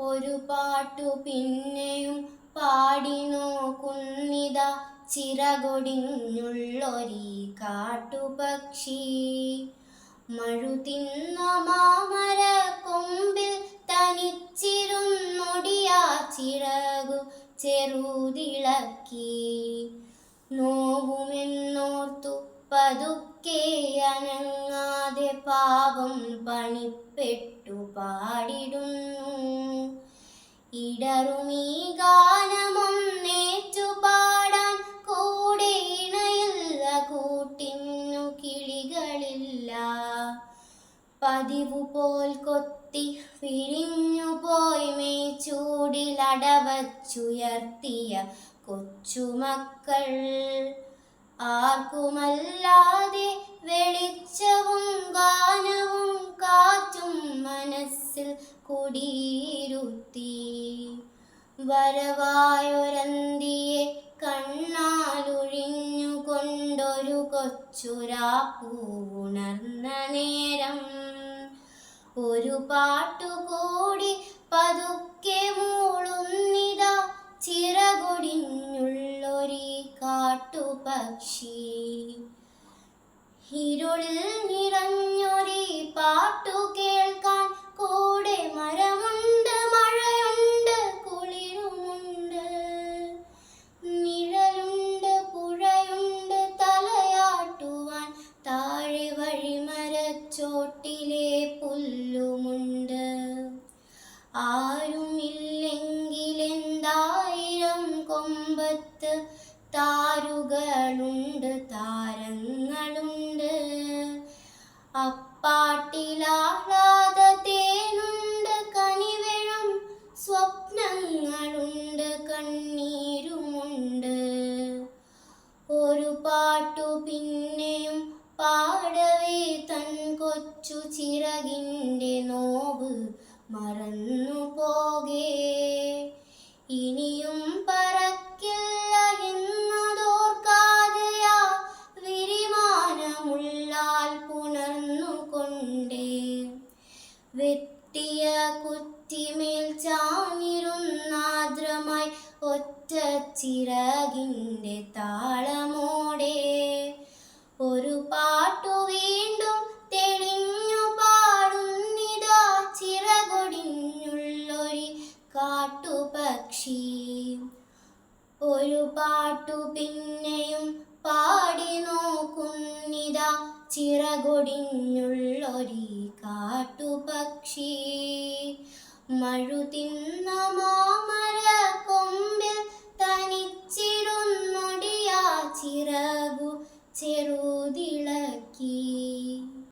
ഒരു പാട്ടു പിന്നെയും പാടി നോക്കുന്നിത. ചിറകൊടിഞ്ഞുള്ളൊരി കാട്ടുപക്ഷി. മഴു തിന്ന മാമര കൊമ്പിൽ തനിച്ചിരുന്നൊടിയാ ചിറകു ചെറുതിളക്കി. നോവുമെന്നോർത്തു പതുക്കെ അനങ്ങാതെ പാവം പണിപ്പെട്ടു പാടിടുന്നു. പതിവു പോൽ കൊത്തി പിരിഞ്ഞു പോയി മേച്ചൂടിലടവച്ചുയർത്തിയ കൊച്ചുമക്കൾ. ആർക്കുമല്ലാതെ വെളിച്ചവും മനസ്സിൽ കുടിയിരുത്തി. വരവായൊരന്തിയെ കണ്ണാലൊഴിഞ്ഞുകൊണ്ടൊരു കൊച്ചുരാപ്പൂണർന്ന നേരം. ഒരു പാട്ടുകൂടി പതുക്കെ മൂളുന്നിതാ ചിറകൊടിഞ്ഞുള്ളൊരി കാട്ടുപക്ഷി. ഇരുളിൽ നിറഞ്ഞൊരു പാട്ടു വഴിമരച്ചോട്ടിലെ പുല്ലുമുണ്ട്. ആരുമില്ലെങ്കിലെന്തായിരം കൊമ്പത്ത് താരുകളുണ്ട് താരങ്ങളുണ്ട്. അപ്പാട്ടിലാഹ്ലാദത്തേനുണ്ട് കൊച്ചു ചിറകിന്റെ നോവ് മറന്നു പോകേ. ഇനിയും പറക്കില്ല എന്നതോർക്കാതെയാ വിരിമാനമുള്ളാൽ പുണർന്നുകൊണ്ടേ വെട്ടിയ കുത്തിമേൽ ചാഞ്ഞിരുന്നാദ്രമായി ഒറ്റ ചിറകിന്റെ താളമോടെ പിന്നെയും പാടി നോക്കുന്നിതാ ചിറകൊടിഞ്ഞുള്ളൊരി കാട്ടുപക്ഷി. മഴുതിന്ന മാമര കൊമ്പിൽ തനിച്ചിരുന്നൊടിയാ ചിറ